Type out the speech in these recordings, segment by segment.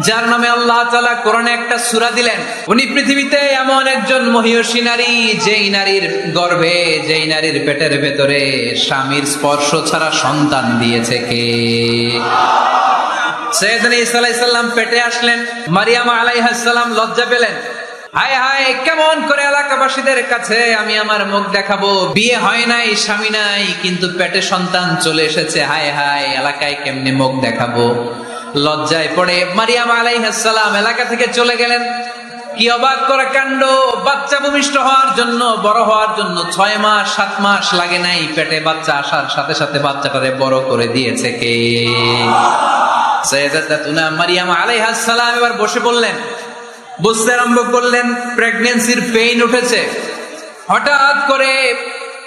যার নামে আল্লাহ তাআলা কোরআনে একটা সূরা দিলেন, উনি পৃথিবীতে এমন একজন মহিয়সী নারী, যেই নারীর গর্ভে, যেই নারীর পেটের ভেতরে স্বামীর স্পর্শ ছাড়া সন্তান দিয়েছে কে? সৈয়দনা পেটে আসলেন, মারিয়াম আলাইহাস সালাম লজ্জা পেলেন। হায় হায়, কেমন করে এলাকাবাসীদের কাছে আমি আমার মুখ দেখাবো? বিয়ে হয় নাই, স্বামী নাই, কিন্তু পেটে সন্তান চলে এসেছে। হায় হায়, এলাকায় কেমনে মুখ দেখাবো? লজ্জায় পড়ে মারিয়াম আলাইহাসসালাম এলাকা থেকে চলে গেলেন। কি অবাক করা কাণ্ড, বাচ্চা ভূমিষ্ঠ হওয়ার জন্য, বড় হওয়ার জন্য ছয় মাস, সাত মাস লাগে নাই, পেটে বাচ্চা আসার সাথে সাথে বাচ্চাটারে বড় করে দিয়েছে কে? সৈয়দাতুনা মারিয়াম আলাইহাস এবার বসে বললেন বুঝতে আরম্ভ করলেন প্রেগনেন্সির পেইন উঠেছে। হঠাৎ করে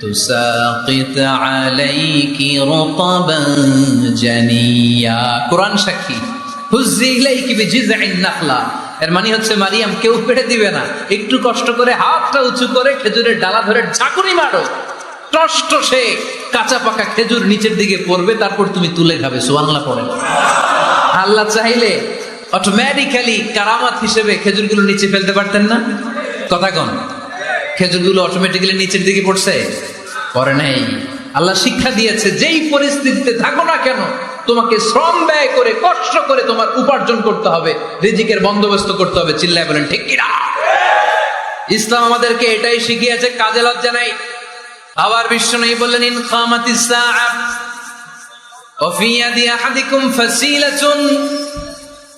তুসাকিত আলাইকি রতাবান জানিয়া কোরআন সাক্ষী। হুজ্জি ইলাইকি বিজিদঈন নাখলা। এর মানে হচ্ছে মারিয়াম কেউ পেড়ে দিবে না। একটু কষ্ট করে হাতটা উঁচু করে খেজুরের ডালা ধরে ঝাঁকুনি মারো। টষ্ট সে কাঁচা পাকা খেজুর নিচের দিকে পড়বে, তারপর তুমি তুলে খাবে। সুবাংলা পড়ে। আল্লাহ চাইলে অটোমেটিক্যালি কারামাত হিসেবে খেজুরগুলো নিচে ফেলতে পারতেন না। কথা কন। খেজুরগুলো অটোমেটিক্যালি নিচের দিকে পড়ছে। পরে নাই। আল্লাহ শিক্ষা দিয়েছে, যেই পরিস্থিতিতে থাকো না কেন, তোমাকে শ্রম ব্যয় করে, কষ্ট করে তোমার উপার্জন করতে হবে, রিজিকের বন্দোবস্ত করতে হবে। চিল্লায় বলেন, ঠিক কিনা? ইসলাম আমাদেরকে এটাই শিখিয়েছে, কাজে লজ্জা নাই। আবার বিশ্ব নেই বললেন, ইন খামাতিস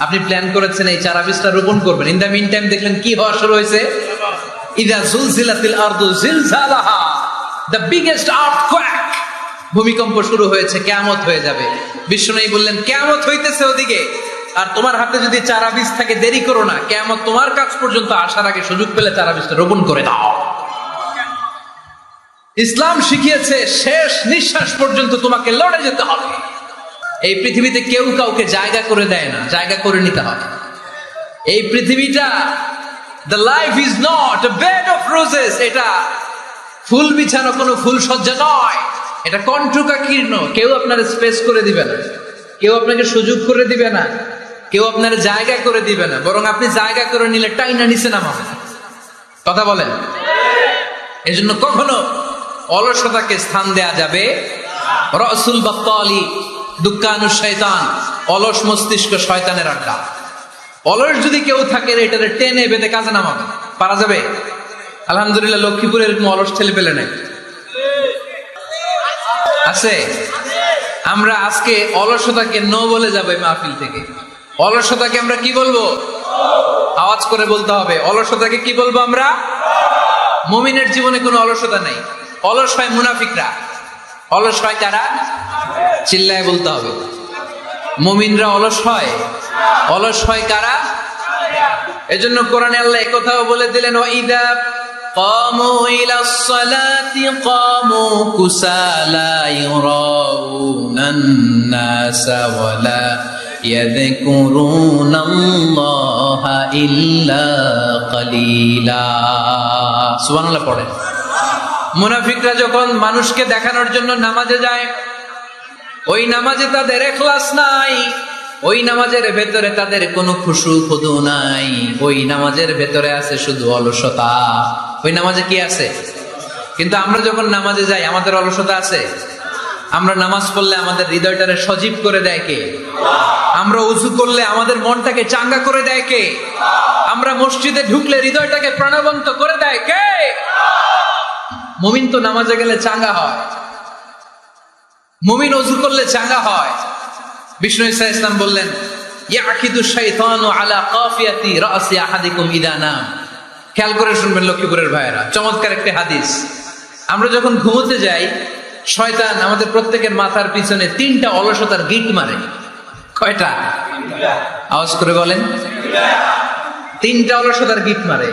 আপনি প্ল্যান করেছেন এই চারা বীজটা রোপণ করবেন। ইন দা মিন টাইম দেখলেন কি হওয়া শুরু হয়েছে? ইদা জুলজিলাতিল আরদু জিলজালাহা। দ্য বিগেস্ট আর্থকোয়াক ভূমিকম্প শুরু হয়েছে, কেয়ামত হয়ে যাবে। বিষ্ণু বললেন, কেয়ামত হইতেছে ওদিকে। আর তোমার হাতে যদি চারা বীজ থাকে, দেরি করো না। কেয়ামত তোমার কাছ পর্যন্ত আসার আগে সুযোগ পেলে চারা বীজটা রোপণ করে দাও। ইসলাম শিখিয়েছে, শেষ নিঃশ্বাস পর্যন্ত তোমাকে লড়ে যেতে হবে। এই পৃথিবীতে কেউ কাউকে জায়গা করে দেয় না, জায়গা করে নিতে হবে। এই পৃথিবীটা the life is not bed of roses এটা ফুল বিছানো কোনো ফুল সজ্জা নয়। এটা কণ্ঠকা কীর্ণ কেউ আপনার স্পেস করে দিবে না। কেউ আপনাকে সুযোগ করে দিবে না। কেউ আপনার জায়গা করে দিবে না। বরং আপনি জায়গা করে নিলে টাইনা নিচে নামাবে কথা বলেন? এই জন্য কখনো অলসতাকে স্থান দেয়া যাবে। রসুল বাপ্তালি দুঃখানু শয়তান, অলস মস্তিষ্ক শয়তানের আড্ডা। অলস যদি কেউ থাকে এটারে টেনে বেঁধে কাজে নামাবে। পারা যাবে? আলহামদুলিল্লাহ লক্ষ্মীপুরে এরকম অলস ছেলে পেলে নাই। আছে? আমরা আজকে অলসতাকে নো বলে যাব মাহফিল থেকে। অলসতাকে আমরা কি বলব? আওয়াজ করে বলতে হবে। অলসতাকে কি বলব আমরা? মুমিনের জীবনে কোনো অলসতা নাই। অলস হয় মুনাফিকরা। অলস হয় কারা? চিল্লায় বলতে হবে মুমিনরা অলস হয় অলস হয় কারা এজন্য কোরআনে আল্লাহ একথাও বলে দিলেন ও ইদা قاموا إلى الصلاة قاموا كسالى يراءون الناس ولا يذكرون الله إلا قليلا সুবহান আল্লাহ পড়ে মুনাফিকরা যখন মানুষকে দেখানোর জন্য নামাজে যায় ওই নামাজে তাদের এখলাস নাই। ওই নামাজের ভেতরে তাদের কোনো খুশু খুদু নাই। ওই নামাজের ভেতরে আছে শুধু অলসতা। ওই নামাজে কি আছে? কিন্তু আমরা যখন নামাজে যাই, আমাদের অলসতা আছে? আমরা নামাজ পড়লে আমাদের হৃদয়টারে সজীব করে দেয় কে? আমরা উজু করলে আমাদের মনটাকে চাঙ্গা করে দেয় কে? আমরা মসজিদে ঢুকলে হৃদয়টাকে প্রাণবন্ত করে দেয় কে? মুমিন তো নামাজে গেলে চাঙ্গা হয়। মুমিন অজু করলে চাঙ্গা হয়। বিষ্ণু ইসা ইসলাম বললেন আলা খেয়াল করে শুনবেন লক্ষ্মীপুরের ভাইয়েরা, চমৎকার একটি হাদিস। আমরা যখন ঘুমোতে যাই, শয়তান আমাদের প্রত্যেকের মাথার পিছনে তিনটা অলসতার গিট মারে। কয়টা? আওয়াজ করে বলেন। তিনটা অলসতার গিট মারে।